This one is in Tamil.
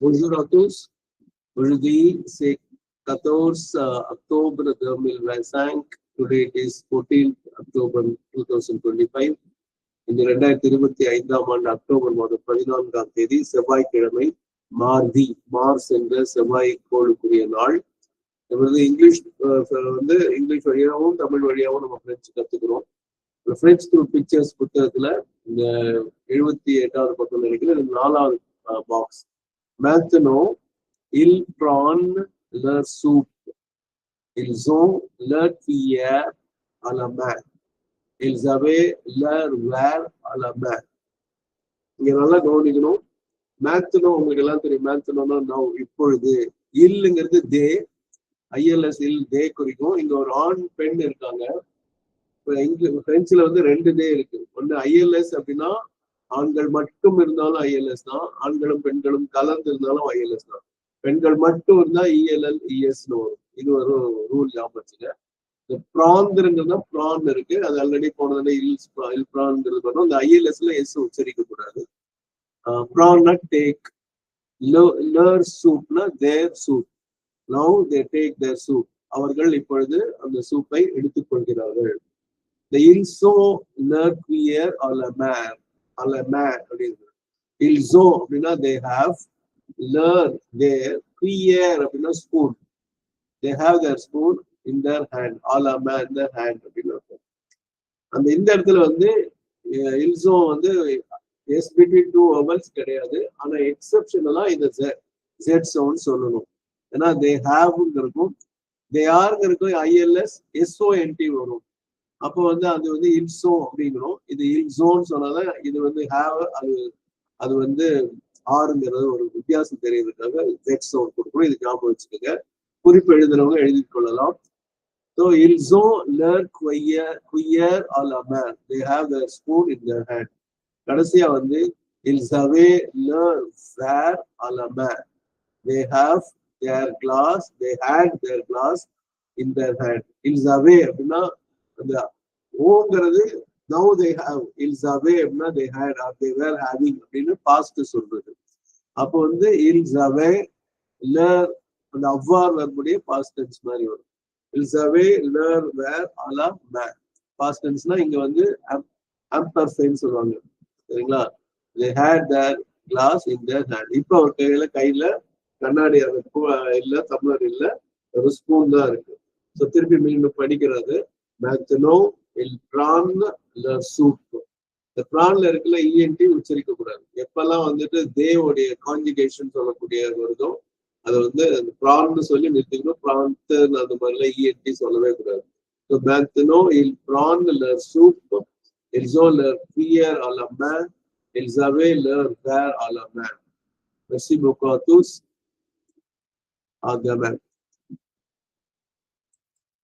Bonjour à tous. Aujourd'hui, c'est 14 euh, octobre 2025. Today it is 14th October 2025. இந்த ரெண்டாயிரத்தி இருபத்தி ஐந்தாம் ஆண்டு அக்டோபர் மாதம் பதினான்காம் தேதி செவ்வாய்க்கிழமை மார்தி மார்ஸ் என்ற செவ்வாய் கோளுக்குரிய நாள் நம்ம இங்கிலீஷ் வந்து இங்கிலீஷ் வழியாகவும் தமிழ் வழியாகவும் நம்ம பிரெஞ்சு கத்துக்கிறோம் பிரெஞ்ச் த்ரூ பிக்சர்ஸ் புத்தகத்துல இந்த எழுபத்தி எட்டாவது பக்கம் நினைக்கிறேன் இது நாலாவது box Maintenant, ils prennent leur soupe. Ils ont leur cuillère à la main. Ils avaient leur verre à la main. இங்க நல்லா கவனிக்கணும். மேத்தனோ உங்களுக்கு எல்லாம் தெரியும் மேத்தனோனா நவ் இப்பொழுது. இல்லுங்கிறது தே ஐஎல்எஸ் இல் தே குறிக்கும். இங்க ஒரு ஆண் பெண் இருக்காங்க. இப்ப இங்க பிரெஞ்சுல வந்து ரெண்டு தே இருக்கு. ஒன்னு ஐஎல்எஸ் அப்படின்னா ஆண்கள் மட்டும் இருந்தாலும் ஐஎல்எஸ் தான். ஆண்களும் பெண்களும் கலந்து இருந்தாலும் ஐஎல்எஸ் தான். பெண்கள் மட்டும் இருந்தா இஎல்எல் இஎஸ்னு வரும். இது ஒரு ரூல் ஞாபகம் இந்த ப்ராந்துங்கிறது ப்ரான் இருக்கு. அது ஆல்ரெடி போனதுல இல் இல் ப்ரான்ங்கிறது வரும். இந்த ஐஎல்எஸ்ல எஸ் உச்சரிக்க கூடாது. ப்ரான்னா டேக் லர் சூப்னா their soup now they take their soup அவர்கள் இப்பொழுது அந்த சூப்பை எடுத்துக்கொள்கிறார்கள் இந்த இல்சோ லர் குயர் ஆல் மேர் அல்ல அப்படின்னு இல்சோ அப்படின்னா தே ஹாவ் லேர்ன் தேர் கிளியர் அப்படின்னா spoon they have their spoon in their hand all other hand அப்படின்னு அந்த இந்த இடத்துல வந்து இல்சோ வந்து எஸ் பிட்வீன் டூ ஓவல்ஸ் கிடையாது. ஆனா எக்ஸப்ஷனலா இந்த ஜெட் சவுண்ட் சொல்லணும். ஏன்னா தே ஹாவ்ங்கிறக்கும் தே ஆர்ங்கிறக்கும் ஐஎல்எஸ் எஸ்ஓஎன்டி வரும். அப்போ வந்து அது வந்து இல்சோ அப்படிங்கிறோம். இது இல்சோன்னு சொன்னாதான் இது வந்து ஹேவ் அது அது வந்து ஆறுங்கிறது ஒரு வித்தியாசம் தெரியறதுக்காக ஜெட் சவுண்ட் கொடுக்கணும். இது ஞாபகம் வச்சுக்கோங்க. குறிப்பு எழுதுறவங்க எழுதி கொள்ளலாம். ஸோ இல்சோ லர் குயர் குயர் ஆல் Amar they have the spoon in their hand கடைசியா வந்து இல்சவே லர் வேர் ஆல் Amar they have their glass they had their glass in their hand இல்சவே அப்படின்னா அந்த ஓங்கிறது நவ் தே ஹாவ் இல்ஸ் அவே they had or they were having அப்படின்னு பாஸ்ட் சொல்றது. அப்போ வந்து இல்ஸ் அவே லர் அந்த அவ்வார் வரக்கூடிய பாஸ்ட் டென்ஸ் மாதிரி வரும். இல்ஸ் அவே லர் வேர் அலா மே. பாஸ்ட் டென்ஸ்னா இங்க வந்து அம்பர்ஃபைன் சொல்லுவாங்க. சரிங்களா? They had their glass in their hand இப்போ அவர் கையில கையில கண்ணாடி அந்த இல்லை இல்ல தமிழர் இல்ல ஒரு ஸ்பூன் தான் இருக்கு. ஸோ திருப்பி மீண்டும் படிக்கிறது. மேத்தனோ இல் பிரான் சூப் இந்த பிரான்ல இருக்குல்ல இஎன்டி உச்சரிக்க கூடாது எப்பெல்லாம் வந்துட்டு தேவோடைய கான்ஜுகேஷன் சொல்லக்கூடிய வருதோ அதை வந்து அந்த பிரான்னு சொல்லி நிறுத்திக்கணும். பிரான்த்து அந்த மாதிரிலாம் இஎன்டி சொல்லவே கூடாது. ஸோ மேத்தனோ இல் பிரான் சூப் இல்சோ லர் பியர் அல மேன் main ils avaient அல verre மெர்சி la main. மேன்